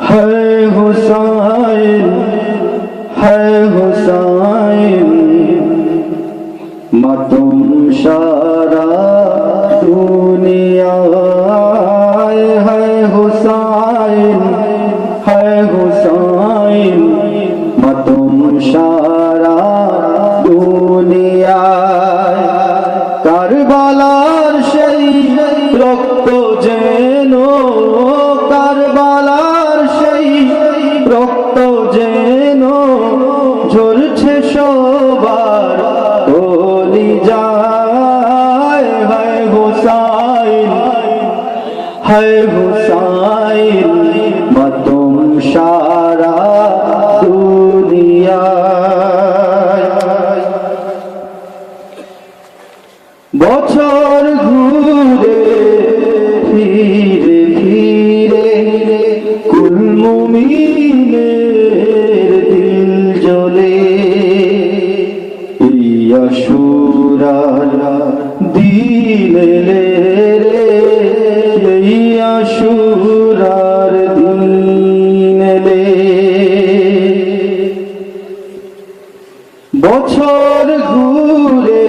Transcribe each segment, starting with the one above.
ہے حسین ہے حسین متم شارا دنیا রক্ত যেন ঝরছে সবার বলি যায় হায় হুসাইন হায় হুসাইন। বছর ঘুরে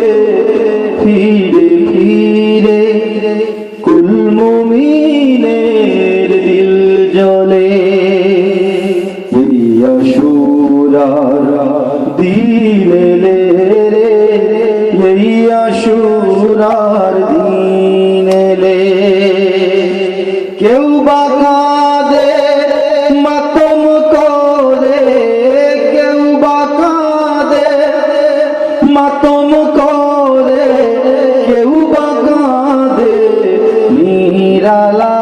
ফিরে ফিরে কুলমুমিনের দিল জলে সুরার দিল সুরার দিন কেউ বা মাতম করে কেউ বা কাঁদে। নিরালায়,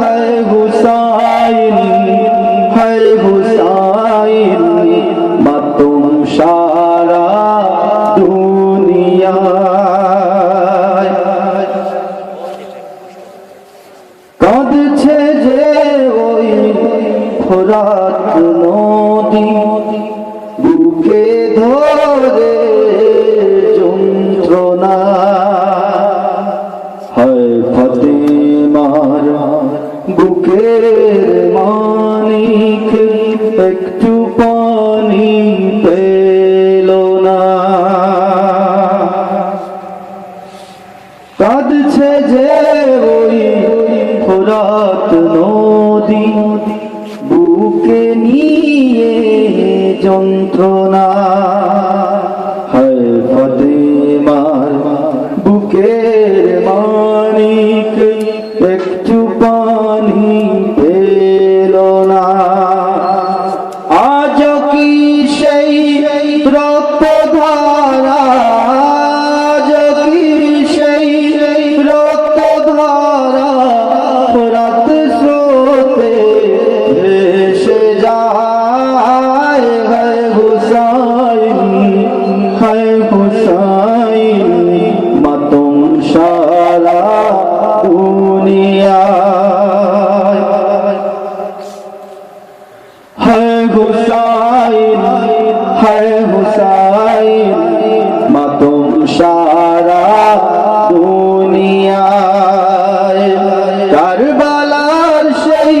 হায় হুসাইন হায় হুসাইন, মাতম সারা দুনিয়ায়। কাঁদছে যে ওই ফোরাত নদী বুকে ধরে যন্ত্রণা। হয় ফতেমার বুকের মানিক একটু পানি পেল না। কাঁদছে যে ওই ফোরাত নদী বুকে নিয়ে যন্ত্রণা। হুসাইন হায় হুসাইন মাতুম সারা দুনিয়ায়। কারবালার সেই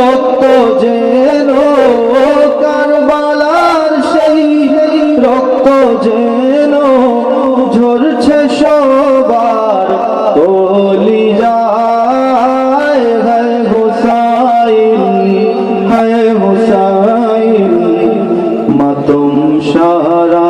রক্ত যেন কারবালার সেই রক্ত যেন মাতুম সারা